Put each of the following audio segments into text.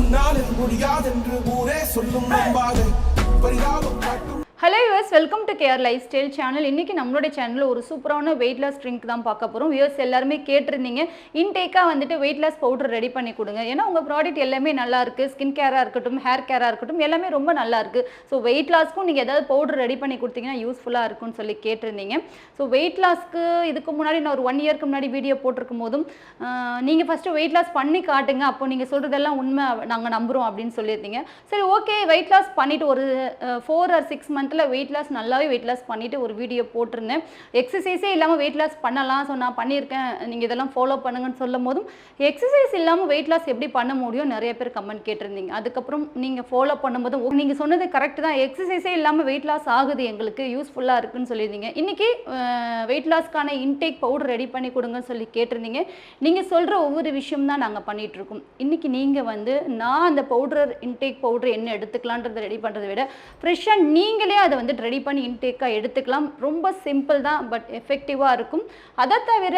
உன்னால் இது முடியாதென்று ஊரே சொல்லும் நம்பாது பரிதாபம் காட்டும் hello US welcome to care lifestyle channel இன்றைக்கி நம்மளுடைய சேனலில் ஒரு சூப்பரான வெயிட் லாஸ் ட்ரிங்க் தான் பார்க்க போகிறோம் வியூஸ் எல்லாருமே கேட்டிருந்தீங்க. இன்டேக்காக வந்துட்டு வெயிட் லாஸ் பவுடர் ரெடி பண்ணி கொடுங்க. ஏன்னா உங்கள் ப்ராடக்ட் எல்லாமே நல்லா இருக்குது ஸ்கின் கேராக இருக்கட்டும் ஹேர் கேராக இருக்கட்டும் எல்லாமே ரொம்ப நல்லா இருக்குது ஸோ வெயிட் லாஸ்க்கும் நீங்கள் ஏதாவது பவுடர் ரெடி பண்ணி கொடுத்தீங்கன்னா யூஸ்ஃபுல்லாக இருக்கும்னு சொல்லி கேட்டிருந்தீங்க. ஸோ வெயிட் லாஸ்க்கு இதுக்கு முன்னாடி நான் ஒரு ஒன் இயர்க்கு முன்னாடி வீடியோ போட்டிருக்கும் போதும் நீங்கள் ஃபஸ்ட்டு வெயிட் லாஸ் பண்ணி காட்டுங்க. அப்போ நீங்கள் சொல்கிறதெல்லாம் உண்மை நாங்கள் நம்புகிறோம் அப்படின்னு சொல்லியிருந்தீங்க. சரி ஓகே வெயிட் லாஸ் பண்ணிவிட்டு ஒரு ஃபோர் ஆர் சிக்ஸ் மந்த் மந்த்தில் வெயிட் லாஸ் நல்லாவே வெயிட் லாஸ் பண்ணிவிட்டு ஒரு வீடியோ போட்டிருந்தேன். எக்ஸசைஸே இல்லாமல் வெயிட் லாஸ் பண்ணலாம். ஸோ நான் பண்ணியிருக்கேன். நீங்கள் இதெல்லாம் ஃபாலோ பண்ணுங்கன்னு சொல்லும் போதும் எக்ஸசைஸ் இல்லாமல் வெயிட் லாஸ் எப்படி பண்ண முடியும் நிறைய பேர் கமெண்ட் கேட்டிருந்தீங்க. அதுக்கப்புறம் நீங்கள் ஃபாலோ பண்ணும்போது நீங்கள் சொன்னது கரெக்ட் தான். எக்ஸசைஸே இல்லாமல் வெயிட் லாஸ் ஆகுது எங்களுக்கு யூஸ்ஃபுல்லாக இருக்குன்னு சொல்லியிருந்தீங்க. இன்றைக்கி வெயிட் லாஸ்க்கான இன்டேக் பவுடர் ரெடி பண்ணி கொடுங்கன்னு சொல்லி கேட்டிருந்தீங்க. நீங்கள் சொல்கிற ஒவ்வொரு விஷயம் தான் நாங்கள் பண்ணிகிட்ருக்கோம் இன்றைக்கி நீங்கள் வந்து நான் அந்த பவுடர் இன்டேக் பவுடர் என்ன எடுத்துக்கலான்றதை ரெடி பண்ணுறதை விட ஃப்ரெஷ்ஷாக நீங்களே அதை வந்து ரெடி பண்ணி இன்டேக்காக எடுத்துக்கலாம். ரொம்ப சிம்பிள் தான் பட் எஃபெக்டிவாக இருக்கும். அதை தவிர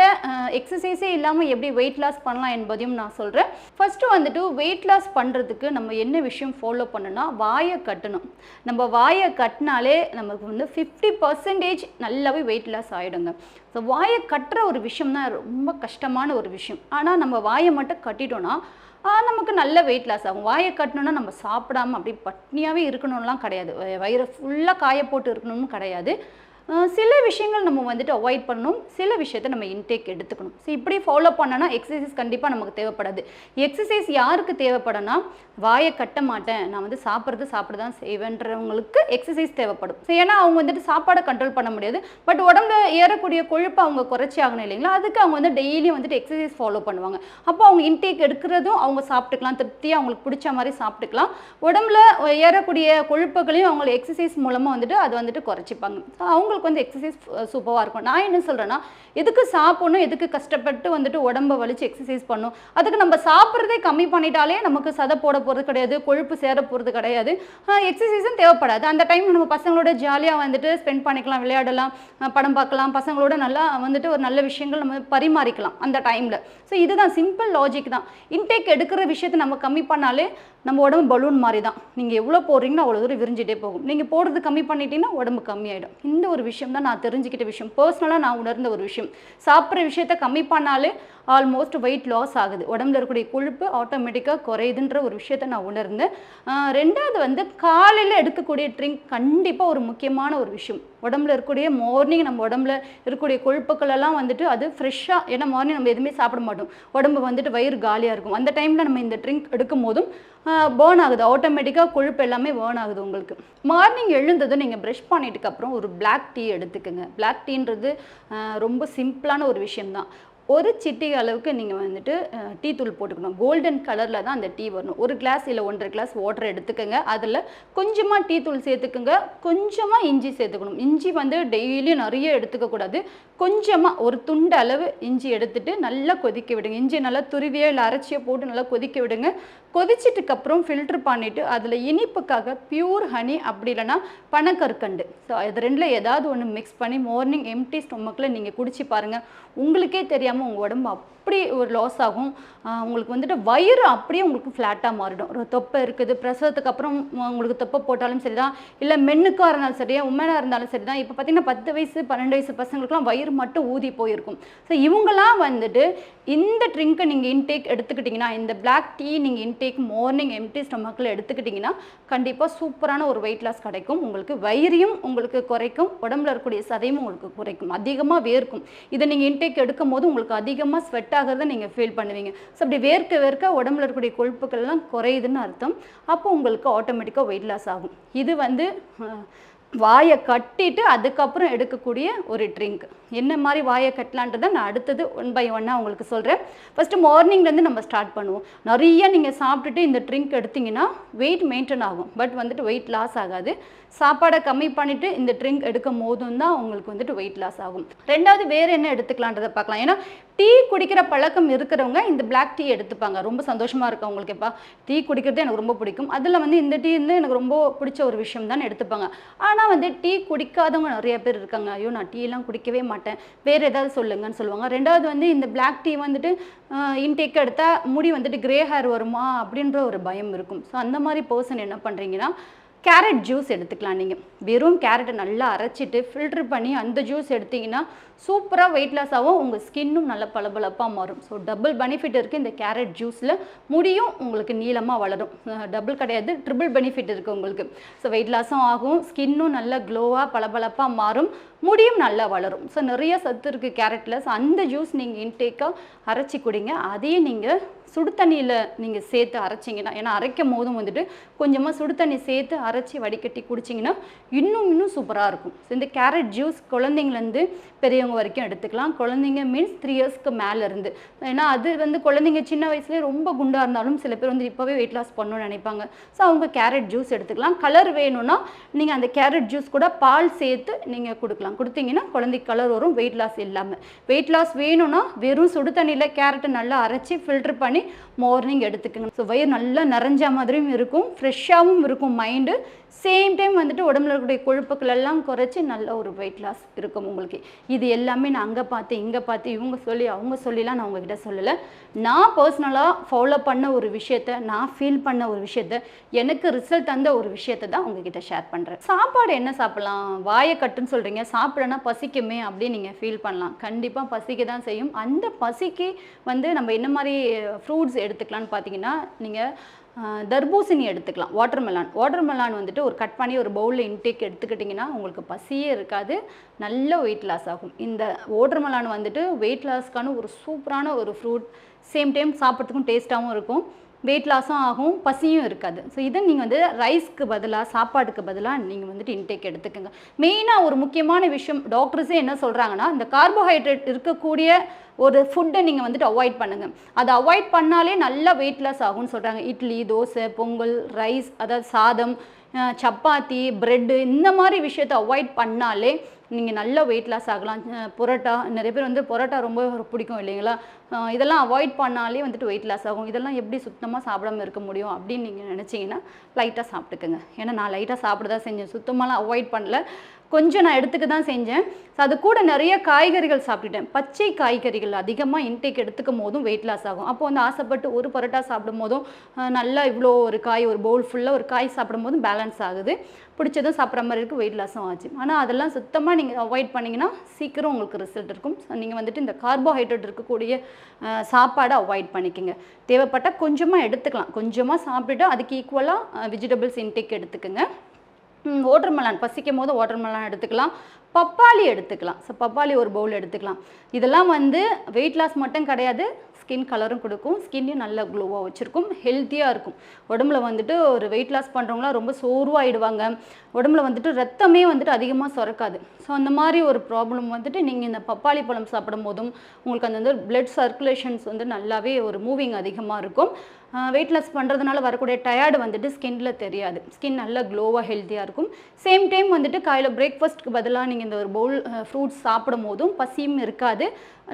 எக்ஸசைஸே இல்லாமல் எப்படி வெயிட் லாஸ் பண்ணலாம் என்பதையும் நான் சொல்கிறேன் ஃபஸ்ட்டு வந்துட்டு வெயிட் லாஸ் பண்ணுறதுக்கு நம்ம என்ன விஷயம் ஃபாலோ பண்ணணும்னா வாயை கட்டணும். நம்ம வாயை கட்டினாலே நமக்கு வந்து ஃபிஃப்டி பர்சன்டேஜ் நல்லாவே வெயிட் லாஸ் ஆகிடுங்க ஸோ வாயை கட்டுற ஒரு விஷயம் தான் ரொம்ப கஷ்டமான ஒரு விஷயம். ஆனால் நம்ம வாயை மட்டும் கட்டிட்டோன்னா நமக்கு நல்ல வெயிட் லாஸ் ஆகும் வாயை கட்டணும்னா நம்ம சாப்பிடாம அப்படி பட்னியாகவே இருக்கணும்லாம் கிடையாது. வயிறு வயிறை ஃபுல்லாக காய போட்டு இருக்கணும்னு கிடையாது. சில விஷயங்கள் நம்ம வந்துட்டு அவாய்ட் பண்ணணும். சில விஷயத்தை நம்ம இன்டேக் எடுத்துக்கணும். ஸோ இப்படி ஃபாலோ பண்ணனா எக்ஸசைஸ் கண்டிப்பாக நமக்கு தேவைப்படாது. எக்ஸசைஸ் யாருக்கு தேவைப்படனா வாயை கட்ட மாட்டேன். நான் வந்து சாப்பிட்றது சாப்பிட தான் செய்வேன்றவங்களுக்கு எக்ஸசைஸ் தேவைப்படும். ஸோ ஏன்னா அவங்க வந்துட்டு சாப்பாடை கண்ட்ரோல் பண்ண முடியாது. பட் உடம்புல ஏறக்கூடிய கொழுப்பை அவங்க குறைச்சி ஆகணும் இல்லைங்களா? அதுக்கு அவங்க வந்து டெய்லியும் வந்துட்டு எக்ஸசைஸ் ஃபாலோ பண்ணுவாங்க. அப்போ அவங்க இன்டேக் எடுக்கிறதும் அவங்க சாப்பிட்டுக்கலாம். திருப்தியாக அவங்களுக்கு பிடிச்ச மாதிரி சாப்பிட்டுக்கலாம். உடம்புல ஏறக்கூடிய கொழுப்புகளையும் அவங்க எக்ஸசைஸ் மூலமாக வந்துட்டு அதை வந்துட்டு குறைச்சிப்பாங்க. ஸோ அவங்களுக்கு வந்து எக்ஸசைஸ் சூப்பராக இருக்கும். நான் என்ன சொல்கிறேன்னா எதுக்கு சாப்பிடணும் எதுக்கு கஷ்டப்பட்டு வந்துட்டு உடம்ப வலிச்சு எக்ஸசைஸ் பண்ணும்? அதுக்கு நம்ம சாப்பிட்றதே கம்மி பண்ணிட்டாலே நமக்கு சதை போட போகிறது கிடையாது கொழுப்பு சேர போகிறது கிடையாது. எக்ஸசைஸும் தேவைப்படாது. அந்த டைம் நம்ம பசங்களோட ஜாலியாக வந்துட்டு ஸ்பெண்ட் பண்ணிக்கலாம் விளையாடலாம் படம் பார்க்கலாம். பசங்களோட நல்லா வந்துட்டு ஒரு நல்ல விஷயங்கள் நம்ம பரிமாறிக்கலாம் அந்த டைமில் ஸோ இதுதான் சிம்பிள் லாஜிக் தான். இன்டேக் எடுக்கிற விஷயத்தை நம்ம கம்மி பண்ணாலே நம்ம உடம்பு பலூன் மாதிரி தான் நீங்கள் எவ்வளோ போடுறீங்களோ அவ்வளோ தூரம் விரிஞ்சிட்டே போகும். நீங்கள் போடுறது கம்மி பண்ணிட்டீங்கன்னா உடம்பு கம்மியாயிடும். இந்த ஒரு விஷயம் தான் நான் தெரிஞ்சுக்கிட்ட விஷயம். பர்சனலாக நான் உணர்ந்த ஒரு விஷயம். சாப்பிட்ற விஷயத்த கம்மி பண்ணாலே ஆல்மோஸ்ட் வெயிட் லாஸ் ஆகுது. உடம்புல இருக்கக்கூடிய கொழுப்பு ஆட்டோமேட்டிக்காக குறையுதுன்ற ஒரு விஷயத்த நான் உணர்ந்தேன். ரெண்டாவது வந்து காலையில் எடுக்கக்கூடிய ட்ரிங்க் கண்டிப்பாக ஒரு முக்கியமான ஒரு விஷயம். உடம்புல இருக்கக்கூடிய மார்னிங் நம்ம உடம்புல இருக்கக்கூடிய கொழுப்புக்கள் எல்லாம் வந்துட்டு அது ஃப்ரெஷ்ஷாக ஏன்னா மார்னிங் நம்ம எதுவுமே சாப்பிட மாட்டோம். உடம்பு வந்துட்டு வயிறு காலியாக இருக்கும். அந்த டைமில் நம்ம இந்த ட்ரிங்க் எடுக்கும் போதும் பேர்ன் ஆகுது. ஆட்டோமேட்டிக்காக கொழுப்பு எல்லாமே பேர்ன் ஆகுது உங்களுக்கு. மார்னிங் எழுந்ததும் நீங்கள் ப்ரஷ் பண்ணிட்டுக்கு அப்புறம் ஒரு பிளாக் டீ எடுத்துக்கோங்க. பிளாக் டீன்றது ரொம்ப சிம்பிளான ஒரு விஷயம்தான். ஒரு சிட்டிகை அளவுக்கு நீங்கள் வந்துட்டு டீ தூள் போட்டுக்கணும். கோல்டன் கலரில் தான் அந்த டீ வரணும். ஒரு கிளாஸ் இல்லை ஒன்றரை கிளாஸ் வாட்டர் எடுத்துக்கோங்க. அதில் கொஞ்சமாக டீ தூள் சேர்த்துக்குங்க. கொஞ்சமாக இஞ்சி சேர்த்துக்கணும். இஞ்சி வந்து டெய்லியும் நிறைய எடுத்துக்கக்கூடாது. கொஞ்சமாக ஒரு துண்டு அளவு இஞ்சி எடுத்துட்டு நல்லா கொதிக்க விடுங்க. இஞ்சி நல்லா துருவியோ இல்லை அரைச்சியோ போட்டு நல்லா கொதிக்க விடுங்க. கொதிச்சிட்டுக்கப்புறம் ஃபில்ட்ரு பண்ணிவிட்டு அதில் இனிப்புக்காக பியூர் ஹனி அப்படி இல்லைன்னா பனக்கற்கண்டு ஸோ இது ரெண்டில் ஏதாவது ஒன்று மிக்ஸ் பண்ணி மார்னிங் எம்டி ஸ்டொமக்கில் நீங்கள் குடிச்சு பாருங்கள் உங்களுக்கே தெரியாமல் உங்கள் உடம்பு அப்படி ஒரு லாஸ் ஆகும். உங்களுக்கு வந்துட்டு வயிறு அப்படியே உங்களுக்கு ஃப்ளாட்டாக மாறிடும். ஒரு தொப்பை இருக்குது பிரசவத்துக்கு அப்புறம் உங்களுக்கு தொப்பை போட்டாலும் சரி தான் இல்லை மென்னுக்காக இருந்தாலும் சரி உமனாக இருந்தாலும் சரி தான் இப்போ பார்த்தீங்கன்னா பத்து வயசு பன்னெண்டு வயசு பசங்களுக்குலாம் வயிறு மட்டும் ஊதி போயிருக்கும். ஸோ இவங்கெல்லாம் வந்துட்டு இந்த ட்ரிங்க்கை நீங்கள் இன்டேக் எடுத்துக்கிட்டிங்கன்னா இந்த பிளாக் டீ நீங்கள் இன்டேக் மார்னிங் எம்டி ஸ்டொமக்கில் எடுத்துக்கிட்டிங்கன்னா கண்டிப்பாக சூப்பரான ஒரு வெயிட் லாஸ் கிடைக்கும். உங்களுக்கு வயிறையும் உங்களுக்கு குறைக்கும். உடம்புல இருக்கக்கூடிய சதையும் உங்களுக்கு குறைக்கும். அதிகமாக வேர்க்கும். இதை நீங்கள் இன்டேக் எடுக்கும் போது உங்களுக்கு அதிகமாக ஸ்வெட் ஆகிறத நீங்கள் ஃபீல் பண்ணுவீங்க. ஸோ அப்படி வேர்க்க வேர்க்க உடம்புல இருக்கக்கூடிய கொழுப்புகள் எல்லாம் குறையுதுன்னு அர்த்தம். அப்போ உங்களுக்கு ஆட்டோமேட்டிக்காக வெயிட் லாஸ் ஆகும். இது வந்து வாயை கட்டிட்டு அதுக்கப்புறம் எடுக்கக்கூடிய ஒரு ட்ரிங்க் என்ன மாதிரி வாயை கட்டலான்றதை நான் அடுத்தது ஒன் பை ஒன்னாக உங்களுக்கு சொல்கிறேன் ஃபஸ்ட்டு மார்னிங்லேருந்து நம்ம ஸ்டார்ட் பண்ணுவோம். நிறைய நீங்கள் சாப்பிட்டுட்டு இந்த ட்ரிங்க் எடுத்தீங்கன்னா வெயிட் மெயின்டைன் ஆகும். பட் வந்துட்டு வெயிட் லாஸ் ஆகாது. சாப்பாடை கம்மி பண்ணிவிட்டு இந்த ட்ரிங்க் எடுக்கும் போதும் தான் உங்களுக்கு வந்துட்டு வெயிட் லாஸ் ஆகும். ரெண்டாவது வேறு என்ன எடுத்துக்கலான்றதை பார்க்கலாம். ஏன்னா டீ குடிக்கிற பழக்கம் இருக்கிறவங்க இந்த பிளாக் டீ எடுத்துப்பாங்க. ரொம்ப சந்தோஷமாக இருக்கும் அவங்களுக்கு எப்பா டீ குடிக்கிறது எனக்கு ரொம்ப பிடிக்கும். அதில் வந்து இந்த டீ வந்து எனக்கு ரொம்ப பிடிச்ச ஒரு விஷயம் தான் எடுத்துப்பாங்க. ஆனால் வந்து டீ குடிக்காதவங்க நிறைய பேர் இருக்காங்க. ஐயோ நான் டீலாம் குடிக்கவே மாட்டேன். வேறு ஏதாவது சொல்லுங்கன்னு சொல்லுவாங்க. ரெண்டாவது வந்து இந்த பிளாக் டீ வந்துட்டு இன்டேக் எடுத்தால் முடி வந்துட்டு கிரே ஹேர் வருமா அப்படின்ற ஒரு பயம் இருக்கும். ஸோ அந்த மாதிரி பர்சன் என்ன பண்ணுறீங்கன்னா கேரட் ஜூஸ் எடுத்துக்கலாம் நீங்கள் வெறும் கேரட்டை நல்லா அரைச்சிட்டு ஃபில்டர் பண்ணி அந்த ஜூஸ் எடுத்தீங்கன்னா சூப்பராக வெயிட் லாஸ் ஆகும் உங்கள் ஸ்கின்னும் நல்லா பளபளப்பாக மாறும். ஸோ டபுள் பெனிஃபிட் இருக்குது இந்த கேரட் ஜூஸில் முடியும் உங்களுக்கு நீளமாக வளரும். டபுள் கிடையாது ட்ரிபிள் பெனிஃபிட் இருக்குது உங்களுக்கு. ஸோ வெயிட் லாஸும் ஆகும் ஸ்கின்னும் நல்லா க்ளோவாக பளபளப்பாக மாறும். முடியும் நல்லா வளரும். ஸோ நிறைய சத்து இருக்குது கேரட்டில் ஸோ அந்த ஜூஸ் நீங்கள் இன்டேக்காக அரைச்சி குடிங்க. அதையும் நீங்கள் சுடு தண்ணியில் நீங்கள் சேர்த்து அரைச்சிங்கன்னா ஏன்னா அரைக்கும் போதும் வந்துட்டு கொஞ்சமாக சுடு தண்ணி சேர்த்து அரைச்சி வடிகட்டி குடிச்சிங்கன்னா இன்னும் இன்னும் சூப்பராக இருக்கும். ஸோ இந்த கேரட் ஜூஸ் குழந்தைங்கலேருந்து பெரியவங்க வரைக்கும் எடுத்துக்கலாம். குழந்தைங்க மீன்ஸ் த்ரீ இயர்ஸ்க்கு மேலே இருந்து. ஏன்னா அது வந்து குழந்தைங்க சின்ன வயசுலேயே ரொம்ப குண்டாக இருந்தாலும் சில பேர் வந்து இப்போவே வெயிட் லாஸ் பண்ணணும்னு நினைப்பாங்க. ஸோ அவங்க கேரட் ஜூஸ் எடுத்துக்கலாம். கலர் வேணும்னா நீங்கள் அந்த கேரட் ஜூஸ் கூட பால் சேர்த்து நீங்கள் கொடுக்கலாம். கொடுத்தீங்கன்னா குழந்தைக்கு கலர் வரும் வெயிட் லாஸ் இல்லாமல் வெயிட் லாஸ் வேணும்னா வெறும் சுடு தண்ணியில் கேரட்டை நல்லா அரைச்சி ஃபில்டர் பண்ணி மார்னிங் எடுத்துக்கோங்க. ஸோ வயிறு நல்லா நிறைஞ்ச மாதிரியும் இருக்கும் ஃப்ரெஷ்ஷாகவும் இருக்கும் மைண்டு சேம் டைம் வந்துட்டு உடம்புல இருக்கக்கூடிய கொழுப்புக்கள் எல்லாம் குறைச்சி நல்ல ஒரு வெயிட் லாஸ் இருக்கும் உங்களுக்கு. இது எல்லாமே நான் அங்கே பார்த்து இங்கே பார்த்து இவங்க சொல்லி அவங்க சொல்லிலாம் நான் உங்ககிட்ட சொல்லலை. நான் பர்சனலாக ஃபாலோ பண்ண ஒரு விஷயத்த நான் ஃபீல் பண்ண ஒரு விஷயத்த எனக்கு ரிசல்ட் தந்த ஒரு விஷயத்தை தான் உங்ககிட்ட ஷேர் பண்ணுறேன் சாப்பாடு என்ன சாப்பிடலாம்? வாயை கட்டுன்னு சொல்கிறீங்க சாப்பிடனா பசிக்குமே அப்படின்னு நீங்கள் ஃபீல் பண்ணலாம். கண்டிப்பாக பசிக்க தான் செய்யும். அந்த பசிக்கு வந்து நம்ம என்ன மாதிரி eh, ஃப்ரூட்ஸ் எடுத்துக்கலாம்னு பார்த்தீங்கன்னா நீங்கள் தர்பூசணி எடுத்துக்கலாம். வாட்டர்மெலான் வாட்டர்மெலான் வந்துட்டு ஒரு கட் பண்ணி ஒரு பவுலில் இன்டேக் எடுத்துக்கிட்டிங்கன்னா உங்களுக்கு பசியே இருக்காது. நல்ல வெயிட் லாஸ் ஆகும். இந்த வாட்டர்மெலான் வந்துட்டு வெயிட் லாஸ்க்கான ஒரு சூப்பரான ஒரு ஃப்ரூட் சேம் டைம் சாப்பிட்றதுக்கும் டேஸ்ட்டாகவும் இருக்கும். வெயிட் லாஸும் ஆகும் பசியும் இருக்காது. ஸோ இதை நீங்கள் வந்து ரைஸ்க்கு பதிலாக சாப்பாடுக்கு பதிலாக நீங்கள் வந்துட்டு இன்டேக் எடுத்துக்கோங்க. மெயினாக ஒரு முக்கியமான விஷயம் டாக்டர்ஸே என்ன சொல்கிறாங்கன்னா இந்த கார்போஹைட்ரேட் இருக்கக்கூடிய ஒரு ஃபுட்டை நீங்கள் வந்துட்டு அவாய்ட் பண்ணுங்கள் அதை அவாய்ட் பண்ணாலே நல்லா வெயிட் லாஸ் ஆகும்னு சொல்கிறாங்க இட்லி தோசை பொங்கல் ரைஸ் அதாவது சாதம் சப்பாத்தி பிரெட்டு இந்த மாதிரி விஷயத்தை அவாய்ட் பண்ணாலே நீங்கள் நல்ல வெயிட் லாஸ் ஆகலாம். புரோட்டா நிறைய பேர் வந்து புரோட்டா ரொம்ப பிடிக்கும் இல்லைங்களா? இதெல்லாம் அவாய்ட் பண்ணாலே வந்துட்டு வெயிட் லாஸ் ஆகும். இதெல்லாம் எப்படி சுத்தமாக சாப்பிடாம இருக்க முடியும் அப்படின்னு நீங்கள் நினச்சிங்கன்னா லைட்டாக சாப்பிட்டுக்குங்க. ஏன்னா நான் லைட்டாக சாப்பிட தான் செஞ்சேன். சுத்தமாலாம் அவாய்ட் பண்ணல. கொஞ்சம் நான் எடுத்துக்க தான் செஞ்சேன். ஸோ அது கூட நிறைய காய்கறிகள் சாப்பிட்டுட்டேன். பச்சை காய்கறிகள் அதிகமாக இன்டேக் எடுத்துக்கும் போதும் வெயிட் லாஸ் ஆகும். அப்போ வந்து ஆசைப்பட்டு ஒரு பரோட்டா சாப்பிடும் போதும் நல்லா இவ்வளோ ஒரு காய் ஒரு பவுல் ஃபுல்லாக ஒரு காய் சாப்பிடும் போதும் பேலன்ஸ் ஆகுது. பிடிச்சதும் சாப்பிட்ற மாதிரி இருக்குது வெயிட் லாஸும் ஆச்சு. ஆனால் அதெல்லாம் சுத்தமாக நீங்கள் அவாய்ட் பண்ணிங்கன்னா சீக்கிரம் உங்களுக்கு ரிசல்ட் இருக்கும். ஸோ நீங்கள் வந்துட்டு இந்த கார்போஹைட்ரேட் இருக்கக்கூடிய சாப்பாடை அவாய்ட் பண்ணிக்கோங்க. தேவைப்பட்டால் கொஞ்சமாக எடுத்துக்கலாம். கொஞ்சமாக சாப்பிட்டுட்டு அதுக்கு ஈக்குவலாக வெஜிடபிள்ஸ் இன்டேக் எடுத்துக்கோங்க. வாட்டர்மெலான் பசிக்கும் போது வாட்டர்மெலான் எடுத்துக்கலாம். பப்பாளி எடுத்துக்கலாம். ஸோ பப்பாளி ஒரு பவுல் எடுத்துக்கலாம். இதெல்லாம் வந்து வெயிட் லாஸ் மட்டும் கிடையாது. ஸ்கின் கலரும் கொடுக்கும். ஸ்கின்னையும் நல்ல க்ளோவாக வச்சுருக்கும். ஹெல்த்தியாக இருக்கும். உடம்புல வந்துட்டு ஒரு வெயிட் லாஸ் பண்ணுறவங்களாம் ரொம்ப சோர்வாகிடுவாங்க உடம்புல வந்துட்டு ரத்தமே வந்துட்டு அதிகமாக சுரக்காது. ஸோ அந்த மாதிரி ஒரு ப்ராப்ளம் வந்துட்டு நீங்கள் இந்த பப்பாளி பழம் சாப்பிடும் போதும் உங்களுக்கு அந்த வந்து பிளட் சர்க்குலேஷன்ஸ் வந்து நல்லாவே ஒரு மூவிங் அதிகமாக இருக்கும். வெயிட் லாஸ் பண்ணுறதுனால வரக்கூடிய டயர்டு வந்துட்டு ஸ்கின்ல தெரியாது. ஸ்கின் நல்லா க்ளோவாக ஹெல்த்தியாக இருக்கும். சேம் டைம் வந்துட்டு காலையில் பிரேக்ஃபாஸ்ட்க்கு பதிலாக நீங்கள் இந்த ஒரு பவுல் ஃப்ரூட்ஸ் சாப்பிடும் போதும் பசியும் இருக்காது.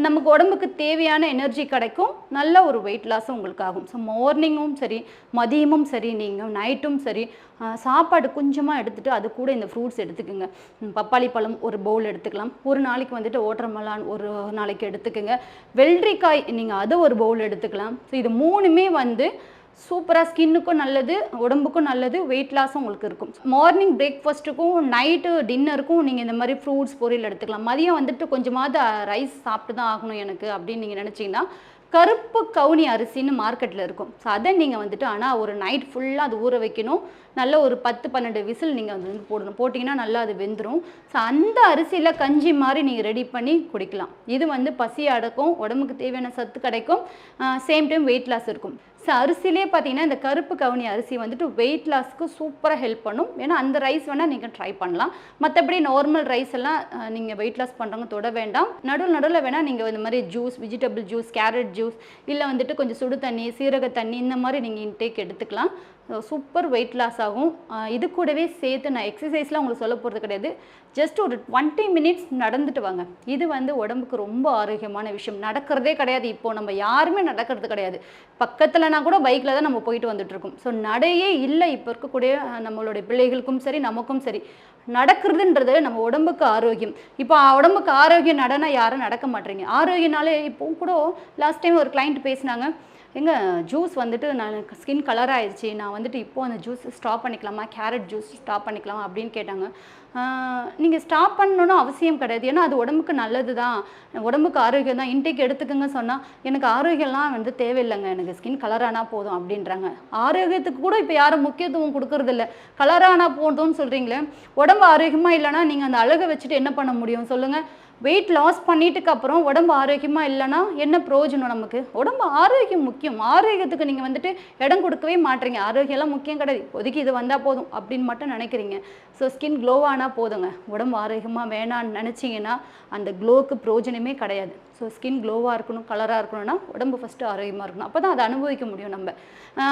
நமக்கு உடம்புக்கு தேவையான எனர்ஜி கிடைக்கும். நல்ல ஒரு வெயிட் லாஸும் உங்களுக்கு ஆகும் ஸோ மார்னிங்கும் சரி மதியமும் சரி நீங்கள் நைட்டும் சரி சாப்பாடு கொஞ்சமாக எடுத்துகிட்டு அது கூட இந்த ஃப்ரூட்ஸ் எடுத்துக்கோங்க. பப்பாளி பழம் ஒரு பவுல் எடுத்துக்கலாம். ஒரு நாளைக்கு வந்துட்டு ஓட்டர்மலான் ஒரு நாளைக்கு எடுத்துக்கோங்க. வெள்ளரிக்காய் நீங்கள் அதை ஒரு பவுல் எடுத்துக்கலாம். ஸோ இது மூணுமே வந்து சூப்பராக ஸ்கின்னுக்கும் நல்லது உடம்புக்கும் நல்லது வெயிட் லாஸும் உங்களுக்கு இருக்கும். மார்னிங் பிரேக்ஃபாஸ்ட்டுக்கும் நைட்டு டின்னருக்கும் நீங்கள் இந்த மாதிரி ஃப்ரூட்ஸ் பொரியல் எடுத்துக்கலாம். மதியம் வந்துட்டு கொஞ்சமாவது ரைஸ் சாப்பிட்டு தான் ஆகணும் எனக்கு அப்படின்னு நீங்கள் நினச்சிங்கன்னா கருப்பு கவுனி அரிசின்னு மார்க்கெட்டில் இருக்கும். ஸோ அதை நீங்கள் வந்துட்டு ஆனால் ஒரு நைட் ஃபுல்லாக அது ஊற வைக்கணும். நல்ல ஒரு பத்து பன்னெண்டு விசில் நீங்கள் வந்து போடணும். போட்டிங்கன்னா நல்லா அது வெந்துடும் ஸோ அந்த அரிசியில் கஞ்சி மாதிரி நீங்கள் ரெடி பண்ணி குடிக்கலாம். இது வந்து பசி அடக்கும் உடம்புக்கு தேவையான சத்து கிடைக்கும். சேம் டைம் வெயிட் லாஸ் இருக்கும். ஸோ அரிசிலே பார்த்தீங்கன்னா இந்த கருப்பு கவுனி அரிசி வந்துட்டு வெயிட் லாஸ்க்கு சூப்பராக ஹெல்ப் பண்ணும். ஏன்னா அந்த ரைஸ் வேணால் நீங்கள் ட்ரை பண்ணலாம். மற்றபடி நார்மல் ரைஸ் எல்லாம் நீங்கள் வெயிட் லாஸ் பண்ணுறவங்க தொட வேண்டாம். நடுவில் நடுவில் வேணால் நீங்கள் இந்த மாதிரி juice vegetable juice carrot juice இல்லை வந்துட்டு கொஞ்சம் சுடு தண்ணி சீரக தண்ணி இந்த மாதிரி நீங்கள் இன்டேக் எடுத்துக்கலாம். சூப்பர் வெயிட் லாஸ் ஆகும். இது கூடவே சேர்த்து நான் எக்ஸசைஸ்லாம் உங்களுக்கு சொல்ல போகிறது கிடையாது. ஜஸ்ட் ஒரு டுவெண்ட்டி மினிட்ஸ் நடந்துட்டு வாங்க. இது வந்து உடம்புக்கு ரொம்ப ஆரோக்கியமான விஷயம். நடக்கிறதே கிடையாது. இப்போ நம்ம யாருமே நடக்கிறது கிடையாது. பக்கத்தில்னா கூட பைக்கில் தான் நம்ம போயிட்டு வந்துட்டுருக்கோம் ஸோ நடையே இல்லை. இப்போ இருக்கக்கூடிய நம்மளுடைய பிள்ளைகளுக்கும் சரி நமக்கும் சரி. நடக்கிறதுன்றது நம்ம உடம்புக்கு ஆரோக்கியம். இப்போ உடம்புக்கு ஆரோக்கியம் நடனா யாரும் நடக்க மாட்டேறீங்க ஆரோக்கியனாலே இப்போ கூட லாஸ்ட் டைம் ஒரு கிளைண்ட் பேசினாங்க. எங்க ஜூஸ் வந்துட்டு நான் ஸ்கின் கலர் ஆயிடுச்சு. நான் வந்துட்டு இப்போ அந்த ஜூஸ் ஸ்டாப் பண்ணிக்கலாமா? கேரட் ஜூஸ் ஸ்டாப் பண்ணிக்கலாமா? அப்படின்னு கேட்டாங்க. நீங்கள் ஸ்டாப் பண்ணணும்னு அவசியம் கிடையாது. ஏன்னா அது உடம்புக்கு நல்லது தான் உடம்புக்கு ஆரோக்கியம் தான் இன்டேக் எடுத்துக்கங்க சொன்னால் எனக்கு ஆரோக்கியம்லாம் வந்து தேவையில்லைங்க. எனக்கு ஸ்கின் கலரானா போதும் அப்படின்றாங்க. ஆரோக்கியத்துக்கு கூட இப்போ யாரும் முக்கியத்துவம் கொடுக்கறதில்ல. கலரானா போதும்னு சொல்கிறீங்களே உடம்பு ஆரோக்கியமாக இல்லைன்னா நீங்கள் அந்த அழகை வச்சுட்டு என்ன பண்ண முடியும்? சொல்லுங்கள் வெயிட் லாஸ் பண்ணிட்டுக்கு அப்புறம் உடம்பு ஆரோக்கியமாக இல்லைன்னா என்ன பிரயோஜனம் நமக்கு? உடம்பு ஆரோக்கியம் முக்கியம். ஆரோக்கியத்துக்கு நீங்கள் வந்துட்டு இடம் கொடுக்கவே மாட்டீங்க. ஆரோக்கியம்லாம் முக்கியம் கிடையாது. இப்போதைக்கு இது வந்தால் போதும் அப்படின்னு மட்டும் நினைக்கிறீங்க. ஸோ ஸ்கின் க்ளோவானால் ஆனால் போதுங்க. உடம்பு ஆரோக்கியமாக வேணான்னு நினச்சிங்கன்னா அந்த க்ளோவுக்கு பிரயோஜனமே கிடையாது. ஸோ ஸ்கின் க்ளோவாக இருக்கணும் கலராக இருக்கணும்னா உடம்பு ஃபஸ்ட்டு ஆரோக்கியமாக இருக்கணும். அப்போ தான் அதை அனுபவிக்க முடியும் நம்ம.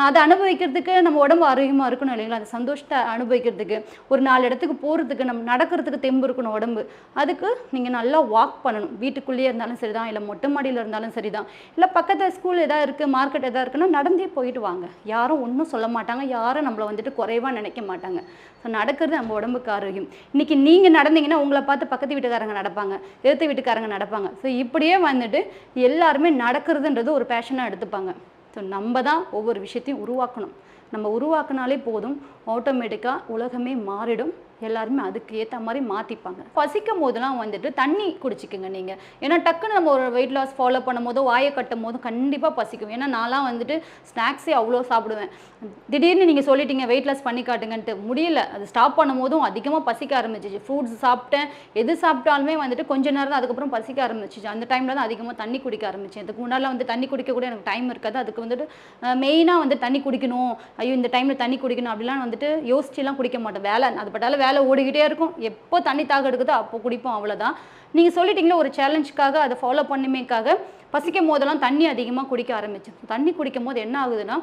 அதை அனுபவிக்கிறதுக்கு நம்ம உடம்பு ஆரோக்கியமாக இருக்கணும் இல்லைங்களா? அந்த சந்தோஷத்தை அனுபவிக்கிறதுக்கு ஒரு நாலு இடத்துக்கு போகிறதுக்கு நம்ம நடக்கிறதுக்கு தெம்பு இருக்கணும் உடம்பு. அதுக்கு நீங்கள் நல்லா வாக் பண்ணணும். வீட்டுக்குள்ளேயே இருந்தாலும் சரி தான் இல்லை மொட்டை மாடியில் இருந்தாலும் சரி தான் இல்லை பக்கத்தில் ஸ்கூல் எதாவது இருக்குது மார்க்கெட் எதாவது இருக்குன்னா நடந்தே போயிட்டு வாங்க. யாரும் ஒன்றும் சொல்ல மாட்டாங்க. யாரும் நம்மளை வந்துட்டு குறைவாக நினைக்க மாட்டாங்க. ஸோ நடக்கிறது நம்ம உடம்புக்கு ஆரோக்கியம். இன்னைக்கு நீங்கள் நடந்தீங்கன்னா உங்களை பார்த்து பக்கத்து வீட்டுக்காரங்க நடப்பாங்க எதிர்த்து வீட்டுக்காரங்க நடப்பாங்க. ஸோ இப்படியே வந்துட்டு எல்லாருமே நடக்கிறதுன்றது ஒரு பேஷனாக எடுத்துப்பாங்க. ஸோ நம்ம தான் ஒவ்வொரு விஷயத்தையும் உருவாக்கணும். நம்ம உருவாக்குனாலே போதும். ஆட்டோமேட்டிக்காக உலகமே மாறிடும். எல்லாருமே அதுக்கு ஏற்ற மாதிரி மாற்றிப்பாங்க பசிக்கும் போதெல்லாம் வந்துட்டு தண்ணி குடிச்சிக்கோங்க நீங்கள் ஏன்னா டக்குன்னு நம்ம ஒரு வெயிட் லாஸ் ஃபாலோ பண்ணும் போதோ வாயை கட்டும் போதும் கண்டிப்பாக பசிக்கும். ஏன்னா நான்லாம் வந்துட்டு ஸ்நாக்ஸே அவ்வளோ சாப்பிடுவேன். திடீர்னு நீங்கள் சொல்லிட்டீங்க வெயிட் லாஸ் பண்ணி காட்டுங்கன்ட்டு. முடியல. அது ஸ்டாப் பண்ணும் போதும் அதிகமாக பசிக்க ஆரம்பிச்சிச்சு. ஃப்ரூட்ஸ் சாப்பிட்டேன். எது சாப்பிட்டாலுமே வந்துட்டு கொஞ்ச நேரம் தான் அதுக்கப்புறம் பசிக்க ஆரம்பிச்சிச்சு. அந்த டைமில் தான் அதிகமாக தண்ணி குடிக்க ஆரம்பிச்சேன். இதுக்கு முன்னால் வந்து தண்ணி குடிக்க கூட எனக்கு டைம் இருக்காது. அதுக்கு வந்துட்டு மெயினாக வந்து தண்ணி குடிக்கணும். ஐயோ இந்த டைமில் தண்ணி குடிக்கணும் அப்படிலாம் வந்துட்டு யோசிச்சுலாம் குடிக்க மாட்டேன். வேலை அது பட்டால வேலை ஓடிக்கிட்டே இருக்கும். எப்போ தண்ணி தாக எடுக்குதோ அப்போ குடிப்போம் அவ்வளோதான் நீங்கள் சொல்லிட்டீங்களா ஒரு சேலஞ்சுக்காக அதை ஃபாலோ பண்ணுமேக்காக பசிக்கும் போதெல்லாம் தண்ணி அதிகமாக குடிக்க ஆரம்பிச்சேன் தண்ணி குடிக்கும் போது என்ன ஆகுதுன்னா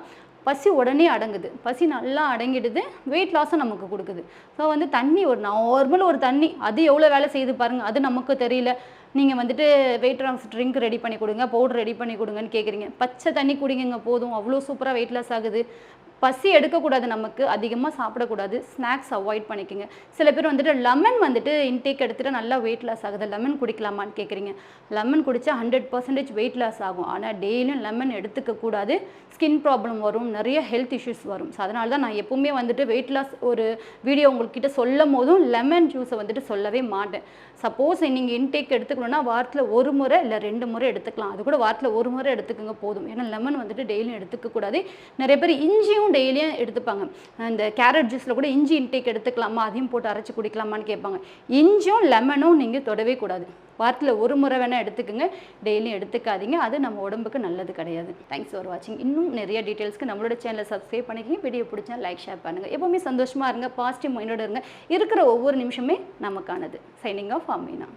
பசி உடனே அடங்குது. பசி நல்லா அடங்கிடுது வெயிட் லாஸும் நமக்கு கொடுக்குது. ஸோ வந்து தண்ணி ஒரு நார்மல் ஒரு தண்ணி அது எவ்வளோ வேலை செய்யுது பாருங்கள் அது நமக்கு தெரியல. நீங்கள் வந்துட்டு வெயிட் லாஸ் ட்ரிங்க் ரெடி பண்ணி கொடுங்க பவுடர் ரெடி பண்ணி கொடுங்கன்னு கேட்குறீங்க பச்சை தண்ணி குடிங்க போதும். அவ்வளோ சூப்பராக வெயிட் லாஸ் ஆகுது. பசி எடுக்கக்கூடாது நமக்கு. அதிகமாக சாப்பிடக்கூடாது. ஸ்நாக்ஸ் அவாய்ட் பண்ணிக்கோங்க. சில பேர் வந்துட்டு லெமன் வந்துட்டு இன்டேக் எடுத்துகிட்டு நல்லா வெயிட் லாஸ் ஆகுது. லெமன் குடிக்கலாமான்னு கேட்குறீங்க லெமன் குடித்தா ஹண்ட்ரட் பர்சன்டேஜ் வெயிட் லாஸ் ஆகும். ஆனால் டெய்லியும் லெமன் எடுத்துக்கக்கூடாது ஸ்கின் ப்ராப்ளம் வரும். நிறைய ஹெல்த் இஷ்யூஸ் வரும். ஸோ அதனால தான் நான் எப்பவுமே வந்துட்டு வெயிட் லாஸ் ஒரு வீடியோ உங்கள்கிட்ட சொல்லும் போதும் லெமன் ஜூஸை வந்துட்டு சொல்லவே மாட்டேன். சப்போஸ் நீங்கள் இன்டேக் எடுத்துக்கணும்னா வாரத்தில் ஒரு முறை இல்லை ரெண்டு முறை எடுத்துக்கலாம். அது கூட வாரத்தில் ஒரு முறை எடுத்துக்கோங்க போதும். ஏன்னா லெமன் வந்துட்டு டெய்லியும் எடுத்துக்கக்கூடாது நிறைய பேர் இஞ்சியும் டெய்லியும் எடுத்துப்பாங்க. இந்த கேரட் ஜூஸில் கூட இஞ்சி இன்டேக் எடுத்துக்கலாமா? அதையும் போட்டு அரைச்சி குடிக்கலாமான்னு கேட்பாங்க. இஞ்சியும் லெமனும் நீங்கள் தொடவே கூடாது. வாரத்தில் ஒரு முறை வேணால் எடுத்துக்கோங்க. டெய்லியும் எடுத்துக்காதீங்க. அது நம்ம உடம்புக்கு நல்லது கிடையாது. தேங்க்ஸ் ஃபார் வாட்சிங் இன்னும் நிறைய டீட்டெயில்ஸ்க்கு நம்மளோட சேனலை சப்ஸ்கிரைப் பண்ணிக்கிங்க. வீடியோ பிடிச்சா லைக் ஷேர் பண்ணுங்கள் எப்போவுமே சந்தோஷமாக இருங்க. பாசிட்டிவ் மைண்டோட இருங்க. இருக்கிற ஒவ்வொரு நிமிஷமே நமக்கானது. Signing off Amina